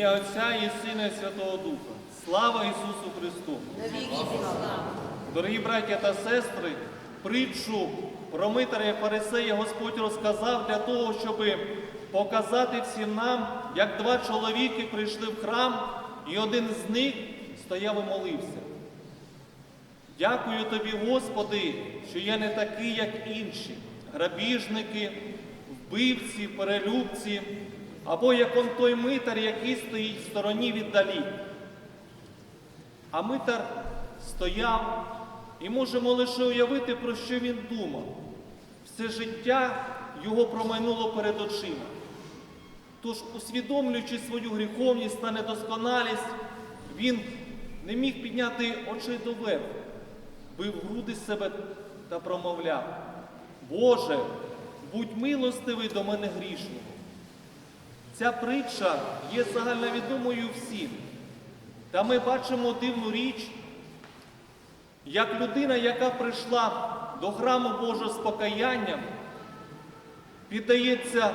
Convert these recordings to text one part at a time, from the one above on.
ім'я Отця і Сина і Святого Духа. Слава Ісусу Христу! Дорогі браття та сестри, притчу про митаря і фарисея Господь розказав для того, щоб показати всім нам, як два чоловіки прийшли в храм, і один з них стояв і молився. Дякую тобі, Господи, що я не такий, як інші, грабіжники, вбивці, перелюбці, або як он той митар, який стоїть в стороні віддалі. А митар стояв і можемо лише уявити, про що він думав. Все життя його промайнуло перед очима. Тож, усвідомлюючи свою гріховність та недосконалість, він не міг підняти очей доверху, бив груди себе та промовляв: Боже, будь милостивий до мене грішного. Ця притча є загальновідомою всім. Та ми бачимо дивну річ, як людина, яка прийшла до храму Божого з покаянням, піддається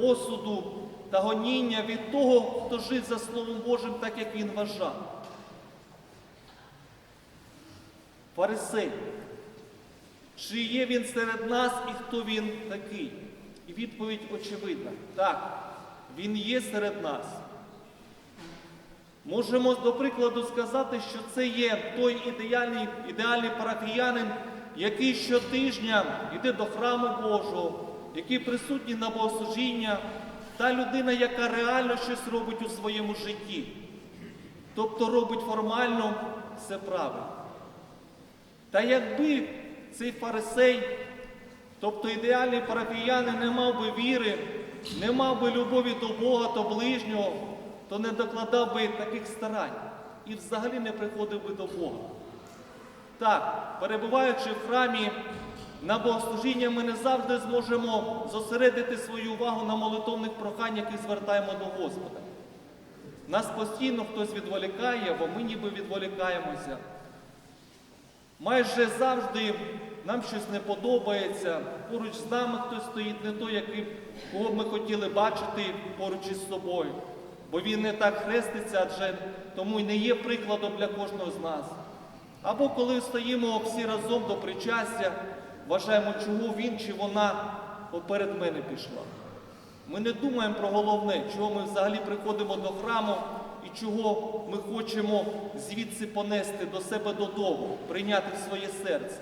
осуду та гоніння від того, хто жив за Словом Божим, так як він вважав. Фарисей. Чи є він серед нас і хто він такий? І відповідь очевидна. Так, він є серед нас. Можемо до прикладу сказати, що це є той ідеальний, ідеальний парафіянин, який щотижня йде до храму Божого, який присутній на богослужіння, та людина, яка реально щось робить у своєму житті. Тобто робить формально все правильно. Та якби цей фарисей, тобто ідеальний парафіянин, не мав би віри, не мав би любові до Бога, до ближнього, то не докладав би таких старань і взагалі не приходив би до Бога. Так, перебуваючи в храмі на богослужіння, ми не завжди зможемо зосередити свою увагу на молитовних проханнях, які звертаємо до Господа. Нас постійно хтось відволікає, або ми ніби відволікаємося. Майже завжди нам щось не подобається, поруч з нами хтось стоїть не той, який, кого ми хотіли бачити поруч із собою. Бо він не так хреститься, адже тому й не є прикладом для кожного з нас. Або коли стоїмо всі разом до причастя, вважаємо, чого він чи вона поперед мене пішла. Ми не думаємо про головне, чого ми взагалі приходимо до храму і чого ми хочемо звідси понести до себе додому, прийняти в своє серце.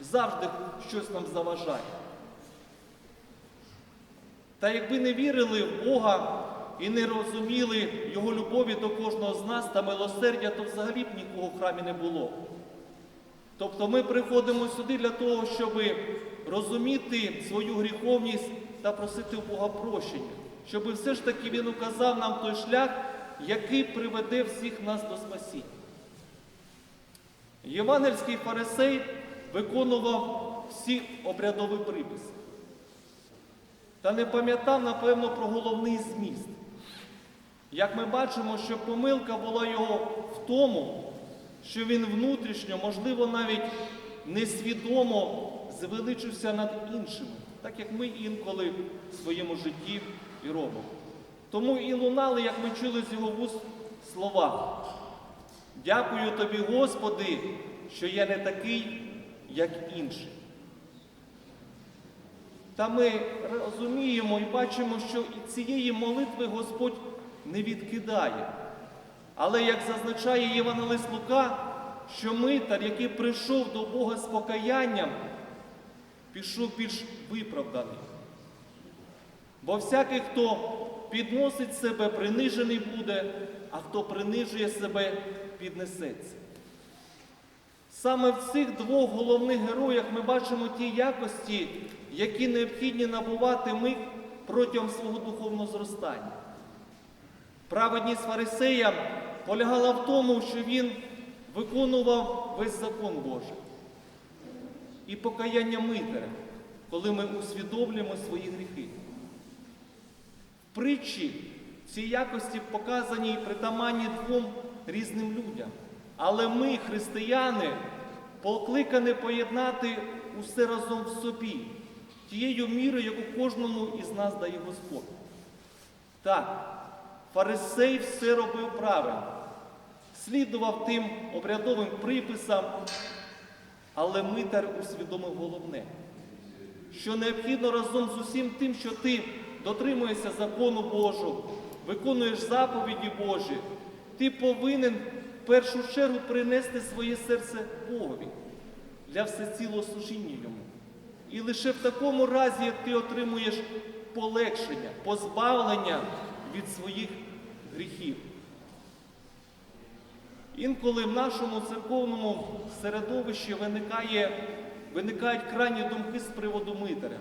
Завжди щось нам заважає. Та якби не вірили в Бога і не розуміли Його любові до кожного з нас та милосердя, то взагалі б нікого в храмі не було. Тобто ми приходимо сюди для того, щоб розуміти свою гріховність та просити у Бога прощення, щоб все ж таки Він указав нам той шлях, який приведе всіх нас до спасіння. Євангельський фарисей виконував всі обрядові приписи. Та не пам'ятав, напевно, про головний зміст. Як ми бачимо, що помилка була його в тому, що він внутрішньо, можливо, навіть несвідомо звеличився над іншими, так як ми інколи в своєму житті і робимо. Тому і лунали, як ми чули з його вуст слова. Дякую тобі, Господи, що я не такий, як інші. Та ми розуміємо і бачимо, що і цієї молитви Господь не відкидає. Але як зазначає Євангелист Лука, що митар, який прийшов до Бога з покаянням, пішов більш виправданий. Бо всякий, хто підносить себе, принижений буде, а хто принижує себе, піднесеться. Саме в цих двох головних героях ми бачимо ті якості, які необхідні набувати ми протягом свого духовного зростання. Праведність фарисея полягала в тому, що він виконував весь закон Божий. І покаяння митаря, коли ми усвідомлюємо свої гріхи. В притчі ці якості показані і притаманні двом різним людям. Але ми, християни, покликані поєднати усе разом в собі, тією мірою, яку кожному із нас дає Господь. Так, фарисей все робив правильно, слідував тим обрядовим приписам, але митар усвідомив головне, що необхідно разом з усім тим, що ти дотримуєшся закону Божого, виконуєш заповіді Божі, ти повинен в першу чергу принести своє серце Богові для всецілого служіння йому. І лише в такому разі ти отримуєш полегшення, позбавлення від своїх гріхів. Інколи в нашому церковному середовищі виникає, виникають крайні думки з приводу митаря,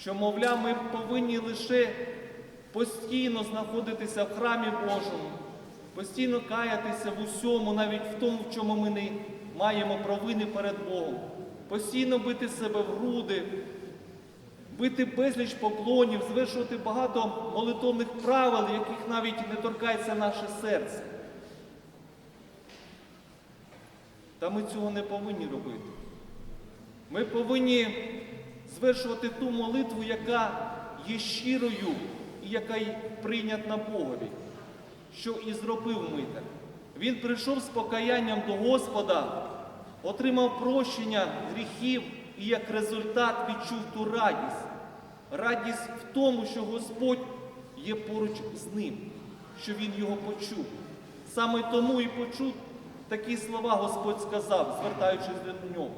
що, мовляв, ми повинні лише постійно знаходитися в храмі Божому, постійно каятися в усьому, навіть в тому, в чому ми не маємо провини перед Богом, постійно бити себе в груди, бити безліч поклонів, звершувати багато молитовних правил, яких навіть не торкається наше серце. Та ми цього не повинні робити. Ми повинні звершувати ту молитву, яка є щирою і яка прийнятна Богові, що і зробив митар. Він прийшов з покаянням до Господа, отримав прощення гріхів і як результат відчув ту радість. Радість в тому, що Господь є поруч з ним, що він його почув. Саме тому і почув такі слова Господь сказав, звертаючись до нього,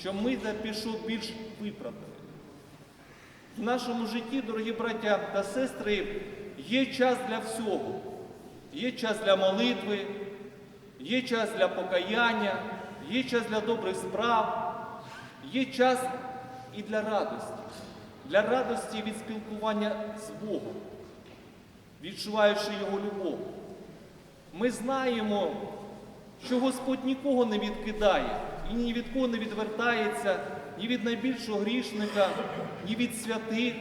що митар пішов більш виправданий. В нашому житті, дорогі браття та сестри, є час для всього. Є час для молитви, є час для покаяння, є час для добрих справ, є час і для радості, для радості від спілкування з Богом, відчуваючи Його любов. Ми знаємо, що Господь нікого не відкидає і ні від кого не відвертається, ні від найбільшого грішника, ні від святих,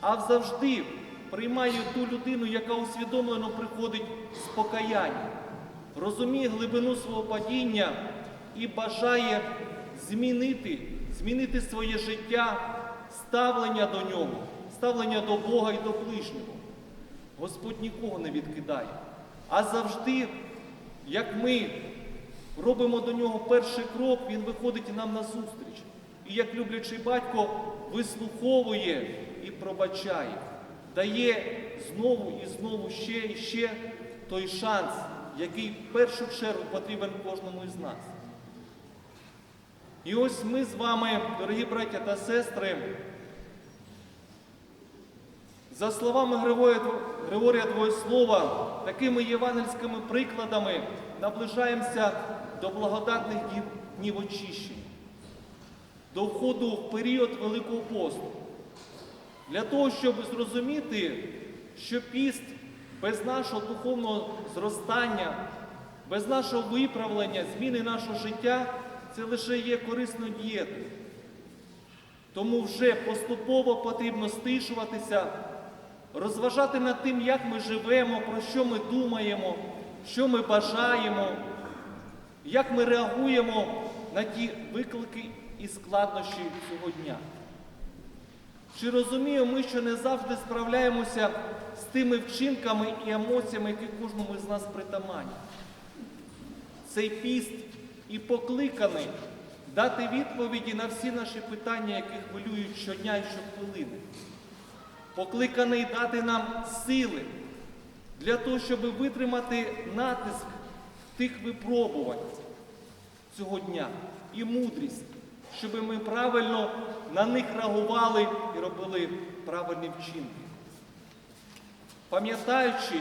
а завжди приймає ту людину, яка усвідомлено приходить з покаяння, розуміє глибину свого падіння і бажає змінити, змінити своє життя, ставлення до нього, ставлення до Бога і до ближнього. Господь нікого не відкидає, а завжди, як ми робимо до нього перший крок, він виходить нам на зустріч. І як люблячий батько вислуховує і пробачає, дає знову і знову ще і ще той шанс, який в першу чергу потрібен кожному із нас. І ось ми з вами, дорогі браття та сестри, за словами Григорія, Двоєслова, такими євангельськими прикладами наближаємося до благодатних днів очищення, до входу в період Великого посту. Для того, щоб зрозуміти, що піст без нашого духовного зростання, без нашого виправлення, зміни нашого життя це лише є корисною дієтою. Тому вже поступово потрібно стишуватися, розважати над тим, як ми живемо, про що ми думаємо, що ми бажаємо, як ми реагуємо на ті виклики і складнощі цього дня. Чи розуміємо ми, що не завжди справляємося з тими вчинками і емоціями, які кожному з нас притаманні? Цей піст і покликаний дати відповіді на всі наші питання, які хвилюють щодня і щохвилини. Покликаний дати нам сили для того, щоб витримати натиск тих випробувань цього дня і мудрість, щоб ми правильно на них реагували і робили правильні вчинки. Пам'ятаючи,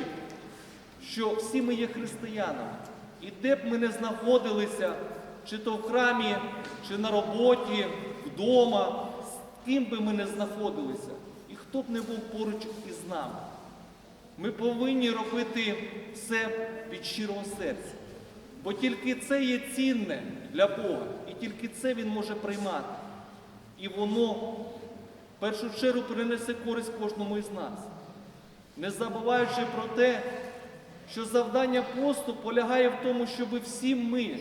що всі ми є християнами, і де б ми не знаходилися, чи то в храмі, чи на роботі, вдома, з ким би ми не знаходилися, і хто б не був поруч із нами. Ми повинні робити все від щирого серця. Бо тільки це є цінне для Бога, і тільки це Він може приймати. І воно в першу чергу принесе користь кожному із нас. Не забуваючи про те, що завдання посту полягає в тому, щоб всі ми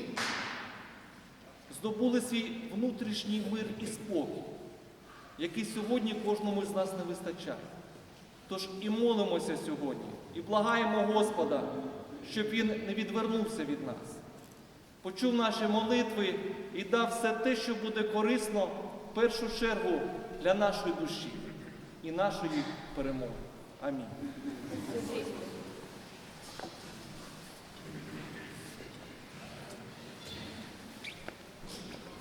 здобули свій внутрішній мир і спокій, який сьогодні кожному з нас не вистачає. Тож і молимося сьогодні, і благаємо Господа, щоб Він не відвернувся від нас, почув наші молитви і дав все те, що буде корисно в першу чергу для нашої душі і нашої перемоги. Амінь.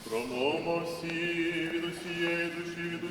Промовмо всі від усієї душі, від